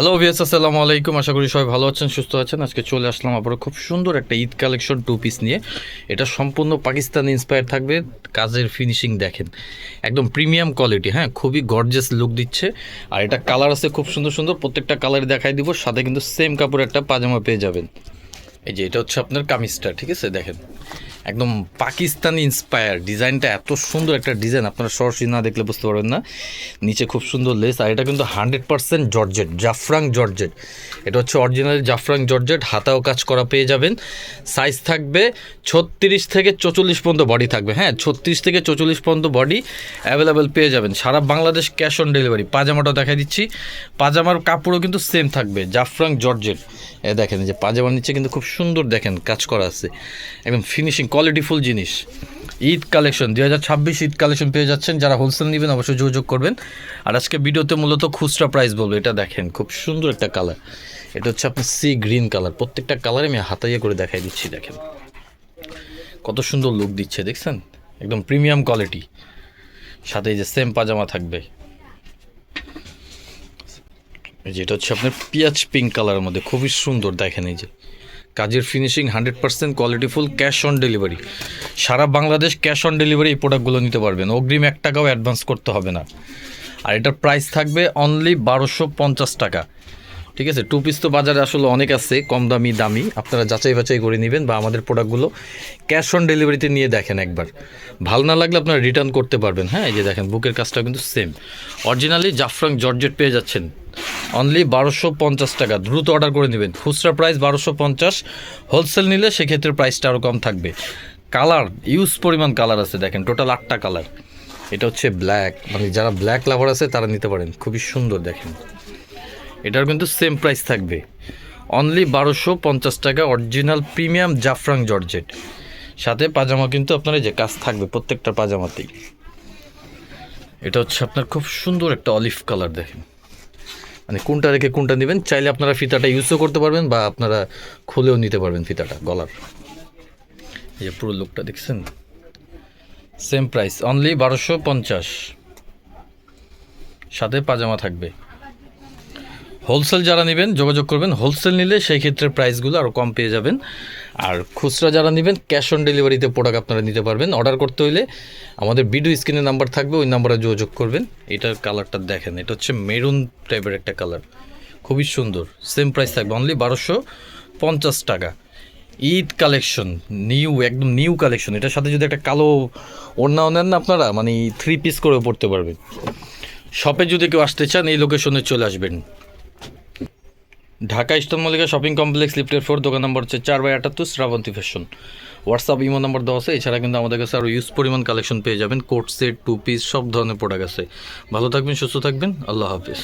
Hello ভিয়াস আসসালামু আলাইকুম। আশা করি সবাই ভালো আছেন, সুস্থ আছেন। আজকে চলে আসলাম আবারও খুব সুন্দর একটা ঈদ কালেকশন টু পিস নিয়ে। এটা সম্পূর্ণ পাকিস্তান ইন্সপায়ার থাকবে। কাজের ফিনিশিং দেখেন। একদম প্রিমিয়াম কোয়ালিটি হ্যাঁ? খুবই গর্জেস লুক দিচ্ছে। আর এটা কালার আছে খুব সুন্দর সুন্দর। প্রত্যেকটা কালার দেখাই দিব। সাথে কিন্তু সেম কাপড় একটা পাজামা পেয়ে যাবেন। এই যে এটা হচ্ছে আপনার কামিজটা, ঠিক আছে? দেখেন। একদম পাকিস্তানি ইন্সপায়ার ডিজাইনটা এত সুন্দর একটা ডিজাইন, আপনারা সরাসরি না দেখলে বুঝতে পারবেন না। নিচে খুব সুন্দর লেস আর এটা কিন্তু হান্ড্রেড পার্সেন্ট জর্জেট জাফরাং জর্জেট। এটা হচ্ছে অরিজিনাল জাফরাং জর্জেট, হাতাও কাজ করা পেয়ে যাবেন। সাইজ থাকবে ছত্রিশ থেকে চৌচল্লিশ পর্যন্ত বডি থাকবে। হ্যাঁ ছত্রিশ থেকে চৌচল্লিশ পর্যন্ত বডি অ্যাভেলেবেল পেয়ে যাবেন। সারা বাংলাদেশ ক্যাশ অন ডেলিভারি পাজামাটাও দেখা দিচ্ছি। পাজামার কাপড়ও কিন্তু সেম থাকবে জাফরাং জর্জেট। এ দেখেন যে পাজামার নিচে কিন্তু খুব সুন্দর দেখেন, কাজ করা আছে। একদম ফিনিশিং কোয়ালিটিফুল জিনিস। ঈদ কালেকশন দু হাজার ছাব্বিশ ঈদ কালেকশন পেয়ে যাচ্ছেন। যারা হোলসেল নেবেন অবশ্যই যোগাযোগ করবেন। আর আজকে ভিডিওতে মূলত খুচরা প্রাইস বলব, এটা দেখেন, খুব সুন্দর একটা কালার এটা হচ্ছে আপনার সি গ্রিন কালার প্রত্যেকটা কালারে আমি হাতাইয়ে করে দেখাই দিচ্ছি, দেখেন। কত সুন্দর লুক দিচ্ছে, দেখছেন? একদম প্রিমিয়াম কোয়ালিটি সাথে যে সেম পাজামা থাকবে। এই যে এটা হচ্ছে আপনার পিঁয়াজ পিঙ্ক কালারের মধ্যে, খুবই সুন্দর, দেখেন এই যে। কাজের ফিনিশিং হান্ড্রেড পার্সেন্ট কোয়ালিটিফুল ক্যাশ অন ডেলিভারি সারা বাংলাদেশ ক্যাশ অন ডেলিভারি এই প্রোডাক্টগুলো নিতে পারবেন। অগ্রিম এক টাকাও অ্যাডভান্স করতে হবে না। আর এটার প্রাইস থাকবে অনলি বারোশো পঞ্চাশ টাকা। ঠিক আছে? টু পিস তো বাজারে আসলে অনেক আছে, কম দামি দামি। আপনারা যাচাই বাছাই করে নেবেন বা আমাদের প্রোডাক্টগুলো ক্যাশ অন ডেলিভারিতে নিয়ে দেখেন একবার। ভালো না লাগলে আপনারা রিটার্ন করতে পারবেন। হ্যাঁ এই যে দেখেন বুকের কাজটা কিন্তু সেম অরিজিনালি জাফরাং জর্জেট পেয়ে যাচ্ছেন। অনলি বারোশো পঞ্চাশ টাকা। দ্রুত অর্ডার করে নেবেন। খুচরা প্রাইস বারোশো পঞ্চাশ। হোলসেল নিলে সেক্ষেত্রে প্রাইসটা আরও কম থাকবে। কালার ইউজ পরিমাণ কালার আছে, দেখেন টোটাল আটটা কালার এটা হচ্ছে ব্ল্যাক মানে যারা ব্ল্যাক লাভার আছে, তারা নিতে পারেন। খুবই সুন্দর, দেখেন। এটার কিন্তু সেম প্রাইস থাকবে। অনলি বারোশো পঞ্চাশ টাকা অরিজিনাল প্রিমিয়াম জাফরাং জর্জেট। সাথে পাজামা কিন্তু আপনার এই যে কাজ থাকবে, প্রত্যেকটা পাজামাতেই। এটা হচ্ছে আপনার খুব সুন্দর একটা অলিভ কালার দেখেন। মানে কোনটা রেখে কোনটা নেবেন, চাইলে আপনারা ফিতাটা ইউজও করতে পারবেন বা আপনারা খুলেও নিতে পারবেন ফিতাটা, গলার। এই যে পুরো লুকটা দেখছেন? সেম প্রাইস অনলি বারোশো পঞ্চাশ। সাথে পাজামা থাকবে। হোলসেল যারা নেবেন, যোগাযোগ করবেন। হোলসেল নিলে সেই ক্ষেত্রে প্রাইসগুলো আরও কম পেয়ে যাবেন। আর খুচরা যারা নেবেন, ক্যাশ অন ডেলিভারিতে প্রোডাক্ট আপনারা নিতে পারবেন। অর্ডার করতে হলে আমাদের ভিডিও স্ক্রিনে নাম্বার থাকবে, ওই নাম্বারে যোগাযোগ করবেন। এটার কালারটা দেখেন, এটা হচ্ছে মেরুন টাইপের একটা কালার। খুবই সুন্দর সেম প্রাইস থাকবে অনলি বারোশো পঞ্চাশ টাকা। ঈদ কালেকশন নিউ একদম নিউ কালেকশন। এটার সাথে যদি একটা কালো ওড়নাও নেন না আপনারা মানে থ্রি পিস করে পড়তে পারবেন। শপে যদি কেউ আসতে চান, এই লোকেশনে চলে আসবেন। Dhaka eastern Mallika shopping complex, লিফটের ফোর, দোকান নম্বর হচ্ছে চার বাই আটাত্তর, শ্রাবন্তী ফ্যাশন। হোয়াটসঅ্যাপ ইমো নম্বর দেওয়া আছে। এছাড়া কিন্তু আমাদের কাছে আরও ইউজ পরিমাণ কালেকশন পেয়ে যাবেন। কোট সেট টু পিস সব ধরনের প্রোডাক্ট আছে। ভালো থাকবেন, সুস্থ থাকবেন। আল্লাহ হাফিজ।